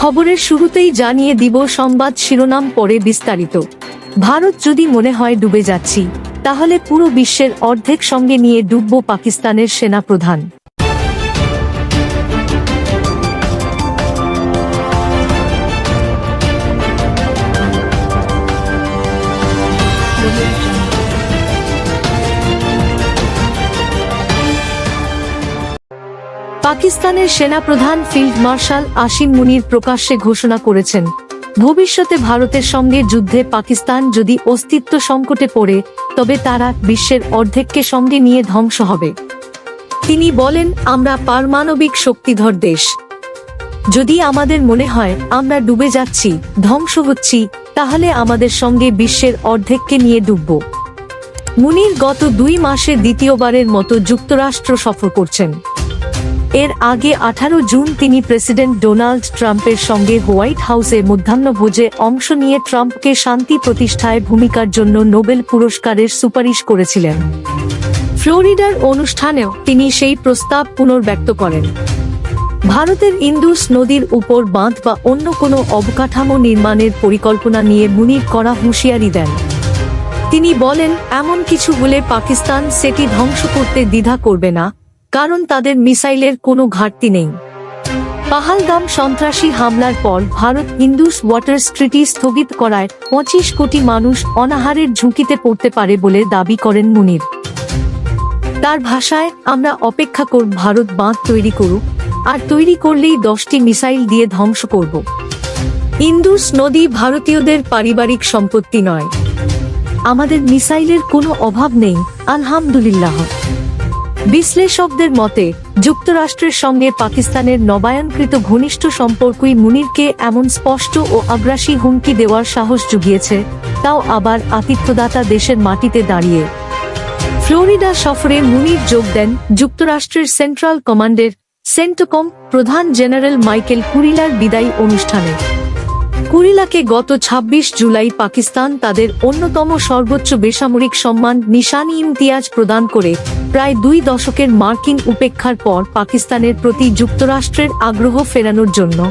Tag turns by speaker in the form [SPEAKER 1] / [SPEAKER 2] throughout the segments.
[SPEAKER 1] খবরের শুরুতেই জানিয়ে দিব সংবাদ শিরোনাম পরে বিস্তারিত। ভারত যদি মনে হয় ডুবে যাচ্ছি, তাহলে পুরো বিশ্বের অর্ধেক সঙ্গে নিয়ে ডুববো পাকিস্তানের সেনাপ্রধান। পাকিস্তানের সেনাপ্রধান ফিল্ড মার্শাল আসিম মুনির প্রকাশ্যে ঘোষণা করেছেন, ভবিষ্যতে ভারতের সঙ্গে যুদ্ধে পাকিস্তান যদি অস্তিত্ব সংকটে পড়ে, তবে তারা বিশ্বের অর্ধেককে সঙ্গে নিয়ে ধ্বংস হবে। তিনি বলেন, আমরা পারমাণবিক শক্তিধর দেশ। যদি আমাদের মনে হয়, আমরা ডুবে যাচ্ছি, ধ্বংস হচ্ছি, তাহলে আমাদের সঙ্গে বিশ্বের অর্ধেককে নিয়ে ডুবব। মুনির গত দুই মাসে দ্বিতীয়বারের মতো যুক্তরাষ্ট্র সফর করছেন। এর আগে আঠারো জুন তিনি প্রেসিডেন্ট ডোনাল্ড ট্রাম্পের সঙ্গে হোয়াইট হাউসে মধ্যাহ্নভোজে অংশ নিয়ে ট্রাম্পকে শান্তি প্রতিষ্ঠায় ভূমিকার জন্য নোবেল পুরস্কারের সুপারিশ করেছিলেন। ফ্লোরিডার অনুষ্ঠানেও তিনি সেই প্রস্তাব পুনর্ব্যক্ত করেন। ভারতের ইন্দুস নদীর উপর বাঁধ বা অন্য কোনো অবকাঠামো নির্মাণের পরিকল্পনা নিয়ে মুনির করা হুঁশিয়ারি দেন। তিনি বলেন, এমন কিছু হলে পাকিস্তান সেটি ধ্বংস করতে দ্বিধা করবে না। কারণ তাদের মিসাইলের কোনো ঘাটতি নেই। পাহালগাম সন্ত্রাসী হামলার পর ভারত ইন্দুস ওয়াটার স্ট্রিটি স্থগিত করায় পঁচিশ কোটি মানুষ অনাহারের ঝুঁকিতে পড়তে পারে বলে দাবি করেন মুনির। তার ভাষায়, আমরা অপেক্ষা করব ভারত বাঁধ তৈরি করুক, আর তৈরি করলেই দশটি মিসাইল দিয়ে ধ্বংস করব। ইন্দুস নদী ভারতীয়দের পারিবারিক সম্পত্তি নয়। আমাদের মিসাইলের কোনো অভাব নেই, আলহামদুলিল্লাহ। বিশ্লেষকদের মতে, যুক্তরাষ্ট্রের সঙ্গে পাকিস্তানের নবায়নকৃত ঘনিষ্ঠ সম্পর্কই মুনিরকে এমন স্পষ্ট ও আগ্রাসী হুমকি দেওয়ার সাহস জুগিয়েছে, তাও আবার আতিথ্যদাতা দেশের মাটিতে দাঁড়িয়ে। ফ্লোরিডা সফরে মুনির যোগ দেন যুক্তরাষ্ট্রের সেন্ট্রাল কমান্ডের সেন্টকম প্রধান জেনারেল মাইকেল কুরিলার বিদায়ী অনুষ্ঠানে। কুরিলাকে গত ২৬ জুলাই পাকিস্তান তাদের অন্যতম সর্বোচ্চ বেসামরিক সম্মান নিশানি ইমতিয়াজ প্রদান করে প্রায় দুই দশকের মার্কিন উপেক্ষার পর পাকিস্তানের প্রতি যুক্তরাষ্ট্রের আগ্রহ ফেরানোর জন্য।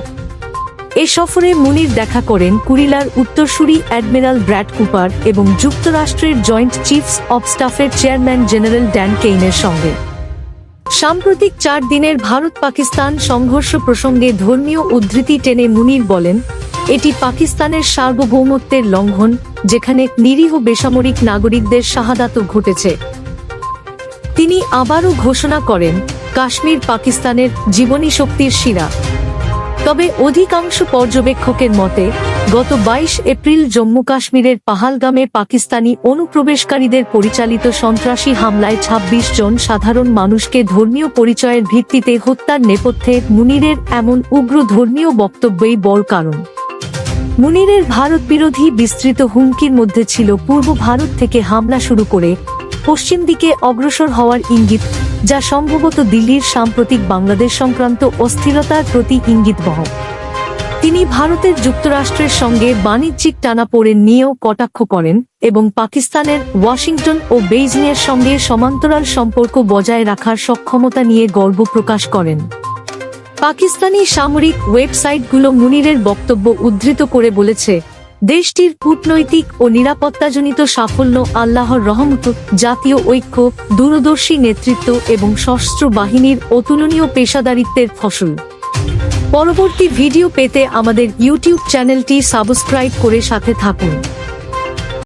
[SPEAKER 1] এ সফরে মুনির দেখা করেন কুরিলার উত্তরসূরি অ্যাডমিরাল ব্র্যাড কুপার এবং যুক্তরাষ্ট্রের জয়েন্ট চিফস অব স্টাফের চেয়ারম্যান জেনারেল ড্যান কেইনের সঙ্গে। সাম্প্রতিক চার দিনের ভারত পাকিস্তান সংঘর্ষ প্রসঙ্গে ধর্মীয় উদ্ধৃতি টেনে মুনির বলেন এটি পাকিস্তানের সার্বভৌমত্বের লঙ্ঘন, যেখানে নিরীহ বেসামরিক নাগরিকদের শাহাদাত ঘটেছে। তিনি আবারও ঘোষণা করেন, কাশ্মীর পাকিস্তানের জীবনী শক্তির শিরা। তবে অধিকাংশ পর্যবেক্ষকের মতে, গত বাইশ এপ্রিল জম্মু কাশ্মীরের পাহালগামে পাকিস্তানি অনুপ্রবেশকারীদের পরিচালিত সন্ত্রাসী হামলায় ২৬ জন সাধারণ মানুষকে ধর্মীয় পরিচয়ের ভিত্তিতে হত্যার নেপথ্যে মুনিরের এমন উগ্র ধর্মীয় বক্তব্যই বড় কারণ। মুনিরের ভারত বিরোধী বিস্তৃত হুমকির মধ্যে ছিল পূর্ব ভারত থেকে হামলা শুরু করে পশ্চিম দিকে অগ্রসর হওয়ার ইঙ্গিত, যা সম্ভবত দিল্লির সাম্প্রতিক বাংলাদেশ সংক্রান্ত অস্থিরতার প্রতি ইঙ্গিতবহ। তিনি ভারতের যুক্তরাষ্ট্রের সঙ্গে বাণিজ্যিক টানাপোড়েন নিয়েও কটাক্ষ করেন এবং পাকিস্তানের ওয়াশিংটন ও বেইজিংয়ের সঙ্গে সমান্তরাল সম্পর্ক বজায় রাখার সক্ষমতা নিয়ে গর্ব প্রকাশ করেন। পাকিস্তানি সামরিক ওয়েবসাইটগুলো মুনিরের বক্তব্য উদ্ধৃত করে বলেছে, দেশটির কূটনৈতিক ও নিরাপত্তাজনিত সাফল্য আল্লাহর রহমত, জাতীয় ঐক্য, দূরদর্শী নেতৃত্ব এবং সশস্ত্র বাহিনীর অতুলনীয় পেশাদারিত্বের ফসল। পরবর্তী ভিডিও পেতে আমাদের ইউটিউব চ্যানেলটি সাবস্ক্রাইব করে সাথে থাকুন।